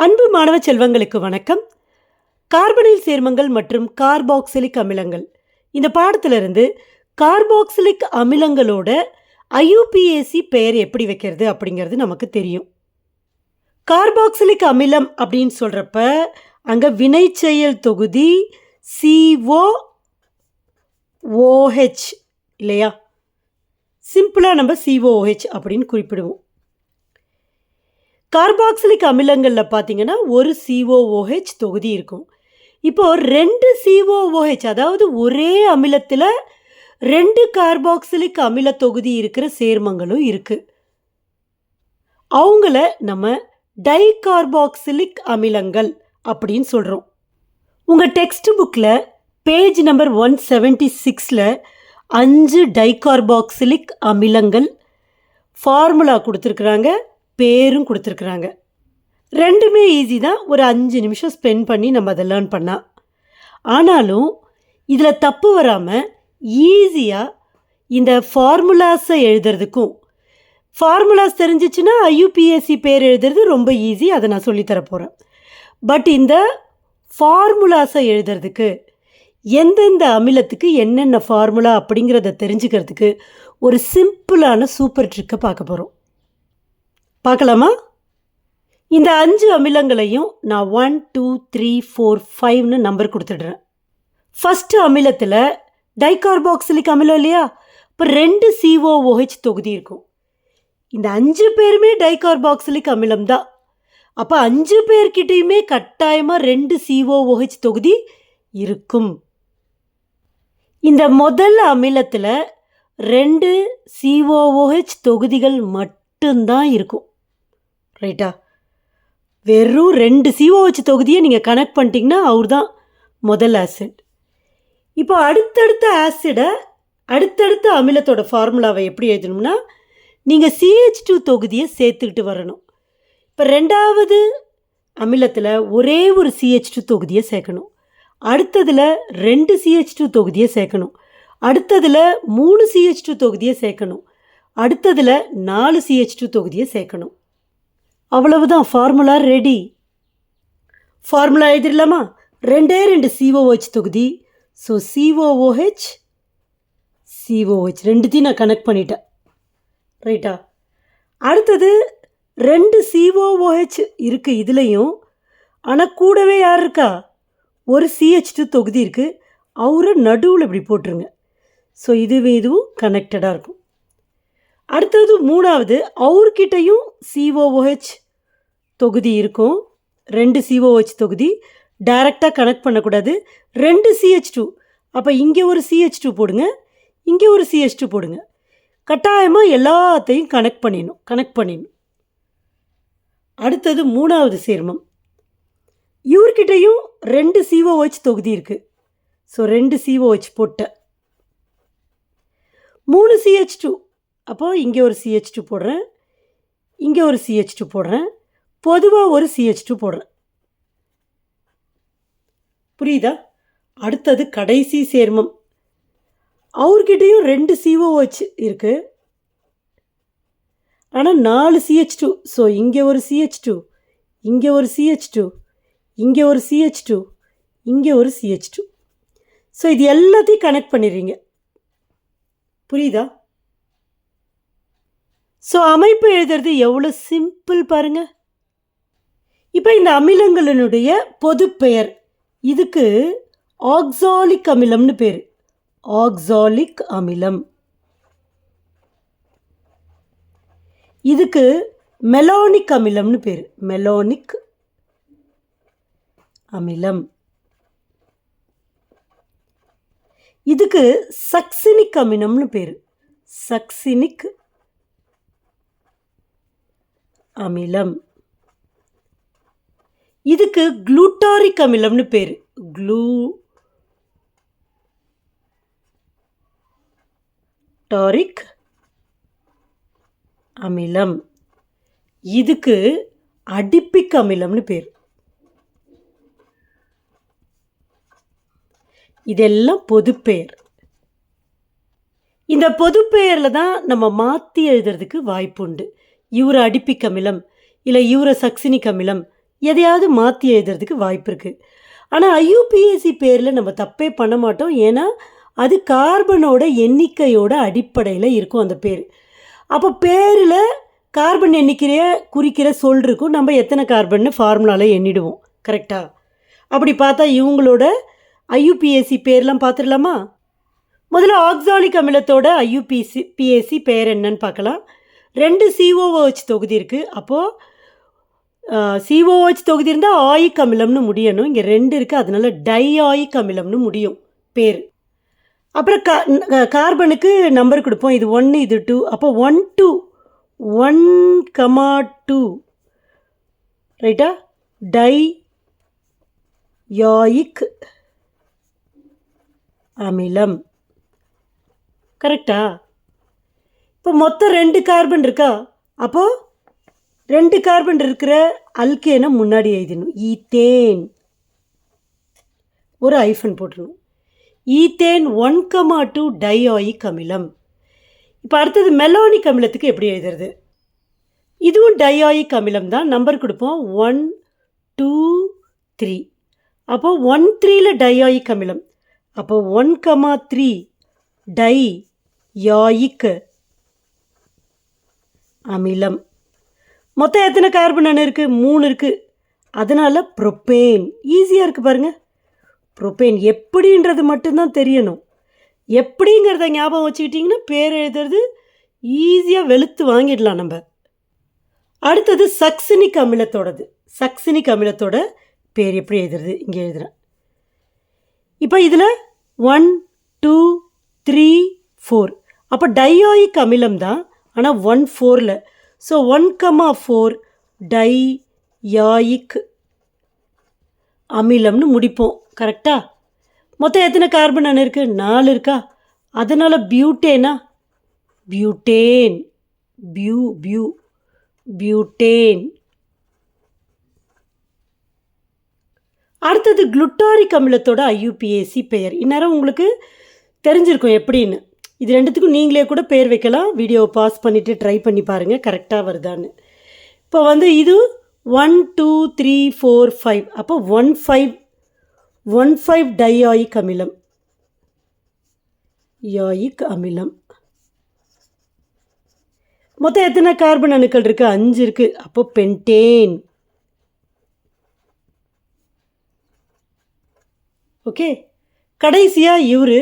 அன்பு மாணவ செல்வங்களுக்கு வணக்கம். கார்பனில் சேர்மங்கள் மற்றும் கார்பாக்சிலிக் அமிலங்கள். இந்த பாடத்திலிருந்து கார்பாக்சிலிக் அமிலங்களோட ஐயூபிஏசி பெயர் எப்படி வைக்கிறது அப்படிங்கிறது நமக்கு தெரியும். கார்பாக்சிலிக் அமிலம் அப்படின்னு சொல்கிறப்ப அங்கே வினைச்செயல் தொகுதி சிஓ ஓஹெச் இல்லையா? சிம்பிளாக நம்ம சிஓஹெச் அப்படின்னு குறிப்பிடுவோம். கார்பாக்சிலிக் அமிலங்களில் பார்த்தீங்கன்னா ஒரு சிஓஓஹெச் தொகுதி இருக்கும். இப்போ ரெண்டு சிஓஓஹெச் அதாவது ஒரே அமிலத்தில் ரெண்டு கார்பாக்சிலிக் அமில தொகுதி இருக்கிற சேர்மங்களும் இருக்குது அவங்கள நம்ம டைகார்பாக்சிலிக் அமிலங்கள் அப்படின்னு சொல்கிறோம் உங்கள் டெக்ஸ்ட் புக்கில் பேஜ் நம்பர் ஒன் செவன்ட்டி சிக்ஸில் அஞ்சு டைகார்பாக்சிலிக் அமிலங்கள் ஃபார்முலா கொடுத்துருக்குறாங்க. பேரும் கொடுத்துருக்குறாங்க. ரெண்டுமே ஈஸி தான். ஒரு அஞ்சு நிமிஷம் ஸ்பெண்ட் பண்ணி நம்ம அதை லேர்ன் பண்ணால் ஆனாலும் இதில் தப்பு வராமல் ஈஸியாக இந்த ஃபார்முலாஸை எழுதுறதுக்கும் ஃபார்முலாஸ் தெரிஞ்சிச்சுன்னா ஐயூபிஎஸ்சி பேர் எழுதுறது ரொம்ப ஈஸி அதை நான் சொல்லித்தர போகிறேன் பட் இந்த ஃபார்முலாஸை எழுதுறதுக்கு எந்தெந்த அமிலத்துக்கு என்னென்ன ஃபார்முலா அப்படிங்கிறத தெரிஞ்சுக்கிறதுக்கு ஒரு சிம்பிளான சூப்பர் ட்ரிக்கை பார்க்க போகிறோம் பார்க்கலாமா? இந்த அஞ்சு அமிலங்களையும் நான் ஒன் டூ த்ரீ ஃபோர் ஃபைவ்னு நம்பர் கொடுத்துடுறேன். ஃபஸ்ட்டு அமிலத்தில் டைகார்பாக்சிலிக் அமிலம் இல்லையா? இப்போ ரெண்டு சிஓஓஹெச் தொகுதி இருக்கும். இந்த அஞ்சு பேருமே டைகார்பாக்சிலிக் அமிலம் தான். அப்போ அஞ்சு பேர்கிட்டையுமே கட்டாயமாக ரெண்டு சிஓஓஹெச் தொகுதி இருக்கும். இந்த முதல் அமிலத்தில் ரெண்டு சிஓஓஹெச் தொகுதிகள் மட்டும்தான் இருக்கும். ரைட்டா வெறும் ரெண்டு சிஓஹெச் தொகுதியை நீங்கள் கனெக்ட் பண்ணிட்டீங்கன்னா அவர் தான் முதல் ஆசிட் இப்போ அடுத்தடுத்த ஆசிடை அடுத்தடுத்த அமிலத்தோட ஃபார்முலாவை எப்படி எழுதணும்னா நீங்கள் சிஹெச் டூ தொகுதியை சேர்த்துக்கிட்டு வரணும். இப்போ ரெண்டாவது அமிலத்தில் ஒரே ஒரு சிஹெச் டூ தொகுதியை சேர்க்கணும். அடுத்ததில் ரெண்டு சிஹெச் டூ தொகுதியை சேர்க்கணும். அடுத்ததில் மூணு சிஹெச் டூ தொகுதியை சேர்க்கணும். அடுத்ததில் நாலு சிஹெச் டூ தொகுதியை சேர்க்கணும். அவ்வளவுதான் ஃபார்முலா ரெடி ஃபார்முலா எழுதிடலாமா? ரெண்டே ரெண்டு சிஓஹெச் தொகுதி. ஸோ சிஓஓஹெச் சிஓஹெச் ரெண்டுத்தையும் நான் கனெக்ட் பண்ணிட்டேன். ரைட்டா அடுத்தது ரெண்டு சிஓஓஹெச் இருக்குது இதுலேயும். ஆனால் கூடவே யார் இருக்கா? ஒரு சிஹெச் டூ தொகுதி இருக்குது அவரை நடுவில் இப்படி போட்டுருங்க. ஸோ இதுவே இதுவும் கனெக்டடாக இருக்கும். அடுத்தது மூணாவது அவர்கிட்டையும் சிஓஓஹெச் தொகுதி இருக்கும். ரெண்டு சிஓஹெச் தொகுதி டைரெக்டாக கனெக்ட் பண்ணக்கூடாது. ரெண்டு சிஹெச் டூ அப்போ இங்கே ஒரு சிஹெச் டூ போடுங்க. இங்கே ஒரு சிஹெச் டூ போடுங்க. கட்டாயமாக எல்லாத்தையும் கனெக்ட் பண்ணிடணும். கனெக்ட் பண்ணிடணும். அடுத்தது மூணாவது சேர்மம். இவர்கிட்டையும் ரெண்டு சிஓஹெச் தொகுதி இருக்குது ஸோ ரெண்டு சிஓஹெச் போட்டேன் மூணு சிஹெச் டூ அப்போது இங்கே ஒரு சிஹெச் டூ போடுறேன். இங்கே ஒரு சிஹெச் டூ போடுறேன். பொதுவாக ஒரு சிஹெச் டூ போடுறேன். புரியுதா? அடுத்தது கடைசி சேர்மம். அவர்கிட்டையும் ரெண்டு சிஓஹெச் இருக்குது ஆனால் நாலு சிஹெச் டூ ஸோ இங்கே ஒரு சிஹெச் டூ இங்கே ஒரு சிஹெச் டூ இங்கே ஒரு சிஹெச் டூ இங்கே ஒரு சிஹெச் டூ ஸோ இது எல்லாத்தையும் கனெக்ட் பண்ணிடுறீங்க. புரியுதா? ஸோ அமைப்பு எழுதுறது எவ்வளோ சிம்பிள் பாருங்க. இப்போ இந்த அமிலங்களினுடைய பொது பெயர் இதுக்கு ஆக்சாலிக் அமிலம்னு பேர். ஆக்சாலிக் அமிலம். இதுக்கு மெலானிக் அமிலம்னு பேர். மெலானிக் அமிலம். இதுக்கு சக்சினிக் அமிலம்னு பேர். சக்சினிக் அமிலம். இதுக்கு குளூட்டாரிக் அமிலம்னு பேர். க்ளூ டாரிக் அமிலம். இதுக்கு அடிப்பிக் அமிலம்னு பேர். இதெல்லாம் பொதுப்பெயர் இந்த பொதுப்பெயரில் தான் நம்ம மாற்றி எழுதுறதுக்கு வாய்ப்புண்டு. இவரை அடிப்பிக் அமிலம் இல்லை இவரை சக்சினிக் அமிலம் எதையாவது மாற்றி எழுதுறதுக்கு வாய்ப்பு இருக்குது ஆனால் ஐயூபிஏசி பேரில் நம்ம தப்பே பண்ண மாட்டோம். ஏன்னா அது கார்பனோட எண்ணிக்கையோட அடிப்படையில் இருக்கும் அந்த பேர். அப்போ பேரில் கார்பன் எண்ணிக்கைய குறிக்கிற சொல் இருக்கும். நம்ம எத்தனை கார்பன்னு ஃபார்முலாவில் எண்ணிடுவோம். கரெக்டாக அப்படி பார்த்தா இவங்களோட ஐயூபிஎஸ்சி பேர்லாம் பார்த்துடலாமா? முதல்ல ஆக்சாலிக் அமிலத்தோட ஐயூபிசி பிஎஸ்சி பேர் என்னன்னு பார்க்கலாம். ரெண்டு சிஓஓஹெச் தொகுதி இருக்குது அப்போது சிஓஹெச் தொகுதி இருந்தால் ஆயிக் அமிலம்னு முடியணும். இங்கே ரெண்டு இருக்குது அதனால டை ஆயிக் அமிலம்னு முடியும். பேர். அப்புறம் கா கார்பனுக்கு நம்பர் கொடுப்போம். இது ஒன்று இது டூ அப்போ one two one comma two ரைட்டா டை யாயிக் அமிலம். கரெக்டா இப்போ மொத்தம் ரெண்டு கார்பன் இருக்கா? அப்போது ரெண்டு கார்பன் இருக்கிற அல்கேனை முன்னாடி எழுதிடணும். ஈத்தேன். ஒரு ஐஃபன் போட்டுடணும். Ethane one comma two dioic அமிலம். இப்போ அடுத்தது மெலோனிக் அமிலத்துக்கு எப்படி எழுதுறது? இதுவும் டையாயிக் அமிலம் தான். நம்பர் கொடுப்போம். ஒன் டூ த்ரீ அப்போது ஒன் த்ரீயில் டையாயிக் அமிலம். அப்போது ஒன் கமா த்ரீ டை யாயிக்கு அமிலம். மொத்தம் எத்தனை கார்பன் அணு இருக்குது மூணு இருக்குது அதனால் ப்ரொப்பேன். ஈஸியாக இருக்குது பாருங்கள் ப்ரொப்பேன் எப்படின்றது மட்டும்தான் தெரியணும். எப்படிங்கிறத ஞாபகம் வச்சுக்கிட்டிங்கன்னா பேர் எழுதுறது ஈஸியாக வெளுத்து வாங்கிடலாம் நம்ம. அடுத்தது சக்சினிக் அமிலத்தோடது. சக்சினிக் அமிலத்தோட பேர் எப்படி எழுதுறது? இங்கே எழுதுகிறேன் இப்போ இதில் ஒன் டூ த்ரீ ஃபோர் அப்போ டையாயிக் அமிலம் தான் ஆனால் ஒன் ஃபோரில் so one comma four dioic அமிலம்னு முடிப்போம். கரெக்டாக மொத்தம் எத்தனை கார்பன் அணு இருக்குது நாலு இருக்கா? அதனால் பியூட்டேனா பியூட்டேன் பியூ பியூ பியூட்டேன் அடுத்தது குளுட்டாரிக் அமிலத்தோட ஐயூபிஏசி பெயர். இந்நேரம் உங்களுக்கு தெரிஞ்சிருக்கும் எப்படின்னு. இது ரெண்டுத்துக்கும் நீங்களே கூட பேர் வைக்கலாம். வீடியோவை பாஸ் பண்ணிவிட்டு ட்ரை பண்ணி பாருங்கள் கரெக்டாக வருதான்னு. இப்போ வந்து இது one two three four five அப்போ one five one five dioic அமிலம். யாயிக் அமிலம். மொத்தம் எத்தனை கார்பன் அணுக்கள் இருக்குது அஞ்சு இருக்குது அப்போ பென்டேன் ஓகே கடைசியாக இவர்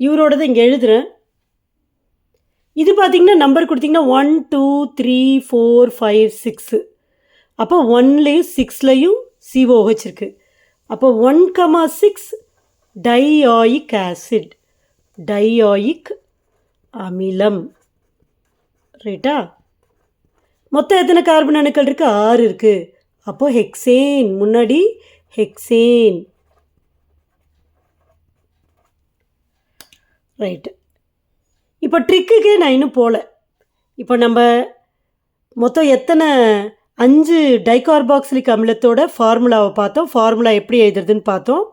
இவரோடது இங்கே எழுதுகிறேன் இது பார்த்திங்கன்னா நம்பர் கொடுத்தீங்கன்னா one two three four five six அப்போ ஒன்லேயும் சிக்ஸ்லேயும் சிஓஹெச் இருக்குது அப்போ one comma six dioic acid dioic அமிலம். ரைட்டா மொத்தம் எத்தனை கார்பன் அணுக்கள் இருக்குது ஆறு இருக்குது அப்போது ஹெக்ஸேன் முன்னாடி ஹெக்ஸேன் ரைட்டு இப்போ ட்ரிக்குக்கே நான் இன்னும் போகல. இப்போ நம்ம மொத்தம் எத்தனை அஞ்சு டைகார்பாக்சிலிக் அமிலத்தோட ஃபார்முலாவை பார்த்தோம். ஃபார்முலா எப்படி எழுதுறதுன்னு பார்த்தோம்.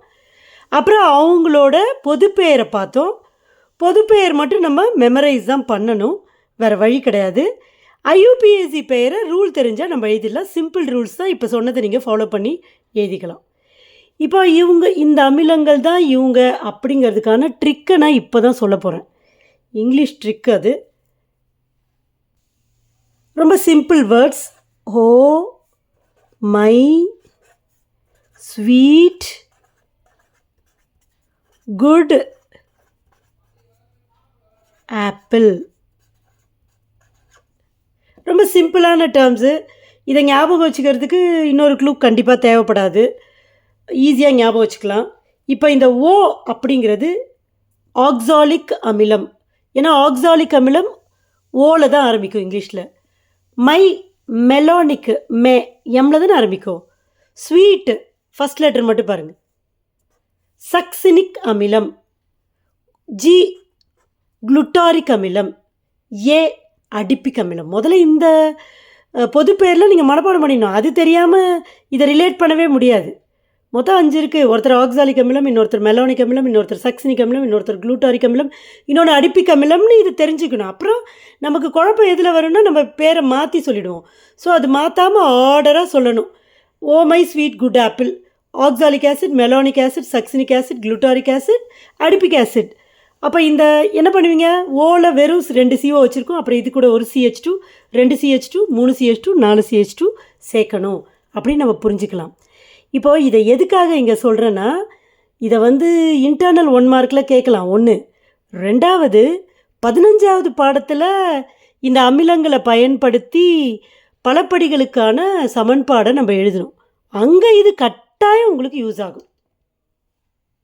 அப்புறம் அவங்களோட பொதுப்பெயரை பார்த்தோம். பொதுப்பெயர் மட்டும் நம்ம மெமரைஸ் தான் பண்ணணும். வேறு வழி கிடையாது. ஐயூபிஎஸ்சி பெயரை ரூல் தெரிஞ்சால் நம்ம எழுதிடலாம். சிம்பிள் ரூல்ஸ் தான் இப்போ சொன்னதை நீங்கள் ஃபாலோ பண்ணி எழுதிக்கலாம். இப்போ இவங்க இந்த அமிலங்கள் தான் இவங்க அப்படிங்கிறதுக்கான ட்ரிக்கை நான் இப்போ தான் சொல்ல போகிறேன் இங்கிலீஷ் ட்ரிக் அது. ரொம்ப simple words oh my sweet good apple. ரொம்ப சிம்பிளான டேர்ம்ஸு இதை ஞாபகம் வச்சுக்கிறதுக்கு இன்னொரு க்ளூ கண்டிப்பாக தேவைப்படாது. ஈஸியாக ஞாபகம் வச்சுக்கலாம். இப்போ இந்த ஓ அப்படிங்கிறது ஆக்சாலிக் அமிலம். ஏன்னா ஆக்சாலிக் அமிலம் ஓல தான் ஆரம்பிக்கும் இங்கிலீஷில். மை மெலானிக் மே எம்ல தானே ஆரம்பிக்கும். ஸ்வீட்டு ஃபஸ்ட் லெட்டர் மட்டும் பாருங்கள் சக்சினிக் அமிலம். ஜி குளுட்டாரிக் அமிலம். ஏ அடிப்பிக் அமிலம். முதல்ல இந்த பொது பேரில் நீங்கள் மனப்பாடம் பண்ணிடணும். அது தெரியாமல் இதை ரிலேட் பண்ணவே முடியாது. மொத்தம் அஞ்சு இருக்குது ஒருத்தர் ஆக்சாலிக் அமிலம் இன்னொருத்தர் மெலோனிக் அமிலம் இன்னொருத்தர் சக்சினிக் அமிலம் இன்னொருத்தர் குளூட்டாரிக் அமிலம் இன்னொன்று அடிப்பிக் அமிலம்னு இது தெரிஞ்சுக்கணும். அப்புறம் நமக்கு குழப்பம் எதில் வரும்னா நம்ம பேரை மாற்றி சொல்லிவிடுவோம் ஸோ அது மாற்றாமல் ஆர்டராக சொல்லணும். ஓ my sweet good apple oxalic acid malonic acid succinic acid glutaric acid adipic acid. அப்போ இந்த என்ன பண்ணுவீங்க? ஓவில் வெறும் ரெண்டு சிஓ வச்சுருக்கோம். அப்புறம் இது கூட ஒரு சிஹெச் டூ ரெண்டு சிஹெச் டூ மூணு சிஹெச் டூ நாலு சிஹெச் டூ சேர்க்கணும். அப்படின்னு நம்ம புரிஞ்சுக்கலாம். இப்போது இதை எதுக்காக இங்கே சொல்கிறேன்னா இதை வந்து இன்டர்னல் ஒன் மார்க்கில் கேட்கலாம். ஒன்று ரெண்டாவது பதினஞ்சாவது பாடத்தில் இந்த அமிலங்களை பயன்படுத்தி பலப்படிகளுக்கான சமன்பாடை நம்ம எழுதணும். அங்கே இது கட்டாயம் உங்களுக்கு யூஸ் ஆகும்.